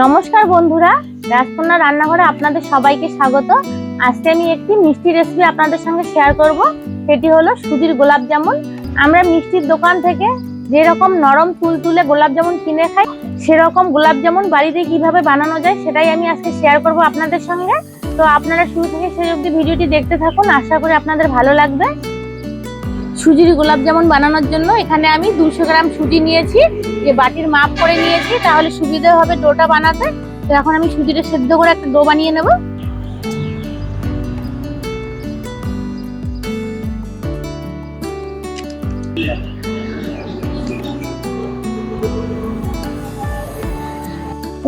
নমস্কার বন্ধুরা, রাজকন্যা রান্নাঘরে আপনাদের সবাইকে স্বাগত। আজকে আমি একটি মিষ্টি রেসিপি আপনাদের সঙ্গে শেয়ার করব, সেটি হলো সুজির গোলাপ জামুন। আমরা মিষ্টির দোকান থেকে যেরকম নরম তুলতুলে গোলাপ জামুন কিনে খাই, সেরকম গোলাপ জামুন বাড়িতে কীভাবে বানানো যায় সেটাই আমি আজকে শেয়ার করব আপনাদের সঙ্গে। তো আপনারা শুরু থেকে সেই অবধি ভিডিওটি দেখতে থাকুন, আশা করি আপনাদের ভালো লাগবে। সুজির গোলাপ জামুন বানানোর জন্য এখানে আমি দুশো গ্রাম সুজি নিয়েছি। যে বাটির মাপ করে নিয়েছি, তাহলে সুবিধা হবে ডোটা বানাতে। তো এখন আমি সুজিটা সেদ্ধ করে একটা ডো বানিয়ে নেব।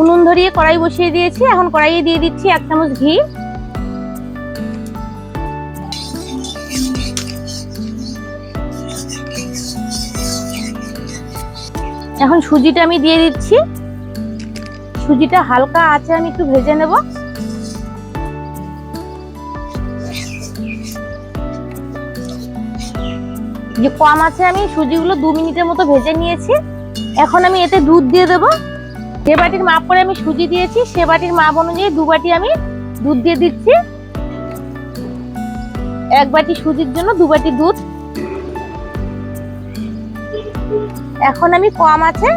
উনুন ধরিয়ে কড়াই বসিয়ে দিয়েছি। এখন কড়াইয়ে দিয়ে দিচ্ছি এক চামচ ঘি। এখন সুজিটা আমি দিয়ে দিচ্ছি। সুজিটা হালকা আছে আমি একটু ভেজে নেব। যে কম আছে আমি সুজিগুলো দু মিনিটের মতো ভেজে নিয়েছি। এখন আমি এতে দুধ দিয়ে দেবো। যে বাটির মাপ করে আমি সুজি দিয়েছি, সে বাটির মাপ অনুযায়ী দু বাটি আমি দুধ দিয়ে দিচ্ছি। এক বাটি সুজির জন্য দু বাটি দুধ। এখন আমি কম আছে,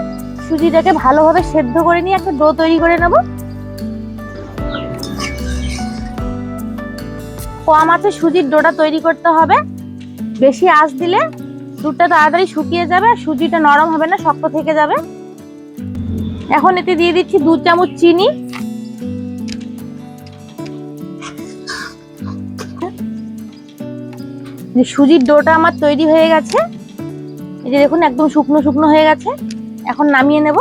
সুজিটাকে ভালোভাবে সেদ্ধ করে নিয়ে একটা ডো তৈরি করে নেব। কম আছে সুজির ডোটা তৈরি করতে হবে। বেশি আঁচ দিলে দুধটা তাড়াতাড়ি শুকিয়ে যাবে আর সুজিটা নরম হবে না, শক্ত থেকে যাবে। এখন এতে দিয়ে দিচ্ছি দু চামচ চিনি। সুজির ডোটা আমার তৈরি হয়ে গেছে। এই যে দেখুন, একদম শুকনো শুকনো হয়ে গেছে। এখন নামিয়ে নেব।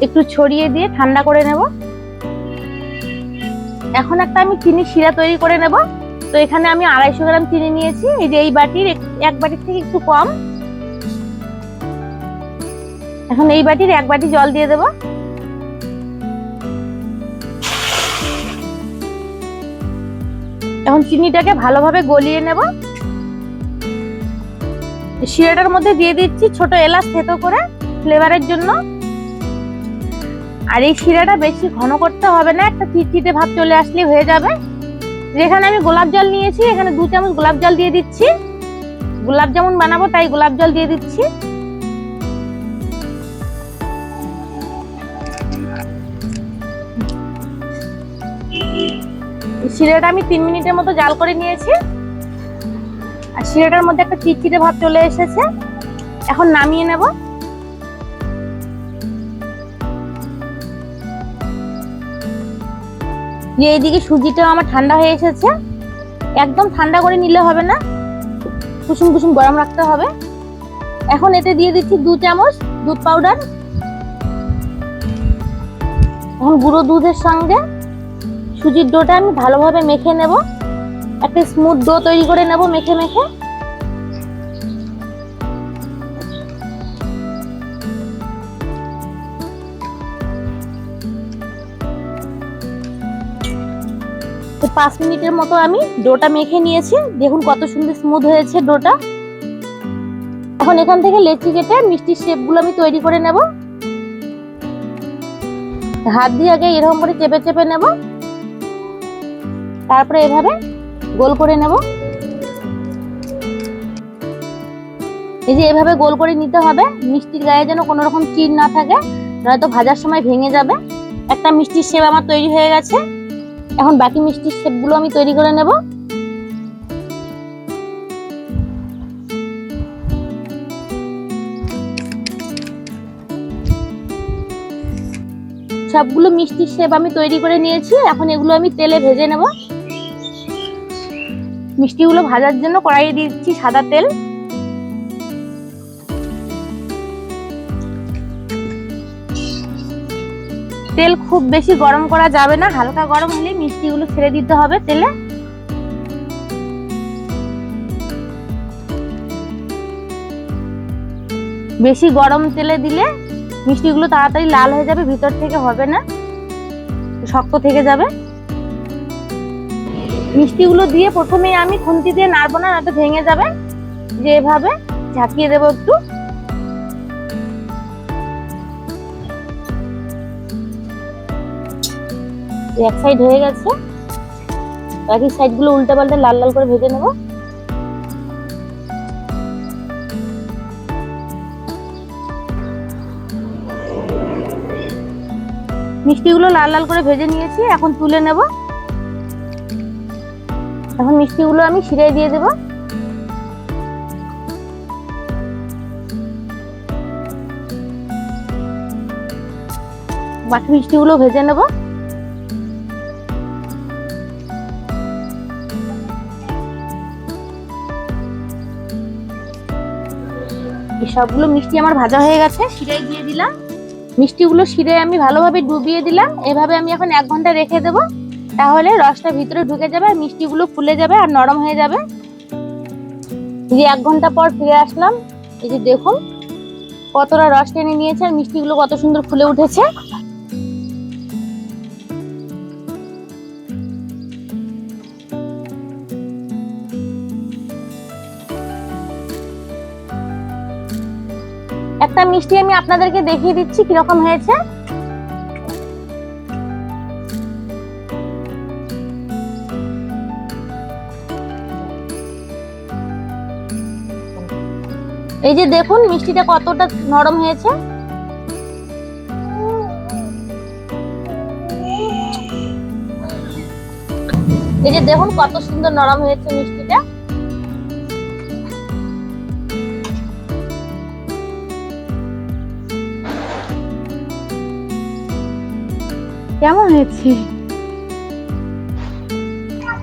একটু ছড়িয়ে দিয়ে ঠান্ডা করে নেব। এখন একটা আমি চিনি শিরা তৈরি করে নেব। তো এখানে আমি আড়াইশো গ্রাম চিনি নিয়েছি। এই যে এই বাটির এক- বাটির থেকে একটু কম। এখন এই বাটির এক বাটি জল দিয়ে দেবো। এখন চিনিটাকে ভালোভাবে গলিয়ে নেব। শিরাটার মধ্যে দিয়ে দিচ্ছি ছোট এলাচ থেতো করে ফ্লেভারের জন্য। আর এই শিরাটা বেশি ঘন করতে হবে না, একটা চিটচিটে ভাব চলে আসলে হয়ে যাবে। যেখানে আমি গোলাপ জল নিয়েছি, এখানে দু চামচ গোলাপ জল দিয়ে দিচ্ছি। গোলাপ জামুন বানাবো, তাই গোলাপ জল দিয়ে দিচ্ছি। শিরাটা আমি তিন মিনিটের মতো জাল করে নিয়েছি। আর শিরাটার মধ্যে একটা চিটচিটে ভাব চলে এসেছে। এখন নামিয়ে নেব। এইদিকে সুজিটাও আমার ঠান্ডা হয়ে এসেছে। একদম ঠান্ডা করে নিলে হবে না। কুসুম কুসুম গরম রাখতে হবে। এখন এতে দিয়ে দিচ্ছি দু চামচ দুধ পাউডার। এখন গুঁড়ো দুধের সঙ্গে সুজির ডোটা আমি ভালোভাবে মেখে নেব। একটা স্মুথ ডো তৈরি করে নেব মেখে মেখে। তো পাঁচ মিনিটের মতো আমি ডোটা মেখে নিয়েছি। দেখুন কত সুন্দর স্মুথ হয়েছে ডোটা। এখন এখান থেকে লেচি কেটে মিষ্টির শেপগুলো আমি তৈরি করে নেব। হাত দিয়ে আগে এরকম করে চেপে চেপে নেব। তারপরে এভাবে গোল করে নেব। এই যে এভাবে গোল করে নিতে হবে, মিষ্টির গায়ে যেন কোনো রকম চির না থাকে, নয়তো ভাজার সময় ভেঙে যাবে। একটা মিষ্টির শেপ আমার তৈরি হয়ে গেছে। এখন বাকি মিষ্টির শেপগুলো আমি তৈরি করে নেব। সবগুলো মিষ্টির শেপ আমি তৈরি করে নিয়েছি। এখন এগুলো আমি তেলে ভেজে নেব। মিষ্টিগুলো ভাজার জন্য কড়াইয়ে দিচ্ছি সাদা তেল। তেল খুব বেশি গরম করা যাবে না, হালকা গরম হলে মিষ্টিগুলো ছেড়ে দিতে হবে তেলে। বেশি গরম তেলে দিলে মিষ্টিগুলো তাড়াতাড়ি লাল হয়ে যাবে, ভিতর থেকে হবে না, শক্ত থেকে যাবে। মিষ্টিগুলো দিয়ে প্রথমে আমি খুন্তি দিয়ে নাড়বো না নয়তো ভেঙে যাবে। যে এভাবে ঝাঁকিয়ে দেবো একটু। এক সাইড হয়ে গেছে। বাকি সাইডগুলো উল্টে পাল্টে লাল লাল করে ভেজে নেব। মিষ্টিগুলো লাল লাল করে ভেজে নিয়েছি, এখন তুলে নেব। এখন মিষ্টিগুলো আমি শিরায় দিয়ে দেব। বাকি মিষ্টিগুলো ভেজে নেব। সবগুলো মিষ্টি আমার ভাজা হয়ে গেছে শিরায় দিয়ে দিলাম। মিষ্টিগুলো শিরে আমি ভালোভাবে ডুবিয়ে দিলাম। এভাবে আমি এখন এক ঘণ্টা রেখে দেব। তাহলে রসটা ভিতরে ঢুকে যাবে আর মিষ্টিগুলো ফুলে যাবে আর নরম হয়ে যাবে। যে এক ঘণ্টা পর ফিরে আসলাম, এই যে দেখুন, কতটা রস টেনে নিয়েছে আর মিষ্টিগুলো কত সুন্দর ফুলে উঠেছে। একটা মিষ্টি আমি আপনাদেরকে দেখিয়ে দিচ্ছি কীরকম হয়েছে। এই যে দেখুন মিষ্টিটা কতটা নরম হয়েছে। এই যে দেখুন কত সুন্দর নরম হয়েছে মিষ্টিটা। কেমন হয়েছে?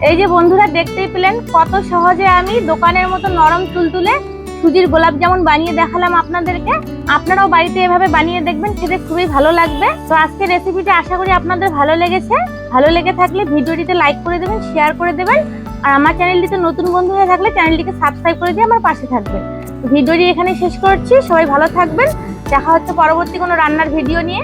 এই যে বন্ধুরা দেখতেই পেলেন কত সহজে আমি দোকানের মতো নরম তুলতুলে সুজির গোলাপ যেমন বানিয়ে দেখালাম আপনাদেরকে, আপনারাও বাড়িতে এভাবে বানিয়ে দেখবেন, খেতে খুবই ভালো লাগবে। তো আজকে রেসিপিটা আশা করি আপনাদের ভালো লেগেছে। ভালো লেগে থাকলে ভিডিওটিতে লাইক করে দেবেন শেয়ার করে দেবেন। আর আমার চ্যানেলটিতে নতুন বন্ধু হয়ে থাকলে চ্যানেলটিকে সাবস্ক্রাইব করে দিয়ে আমার পাশে থাকবেন। ভিডিওটি এখানে শেষ করছি। সবাই ভালো থাকবেন। দেখা হচ্ছে পরবর্তী কোনো রান্নার ভিডিও নিয়ে।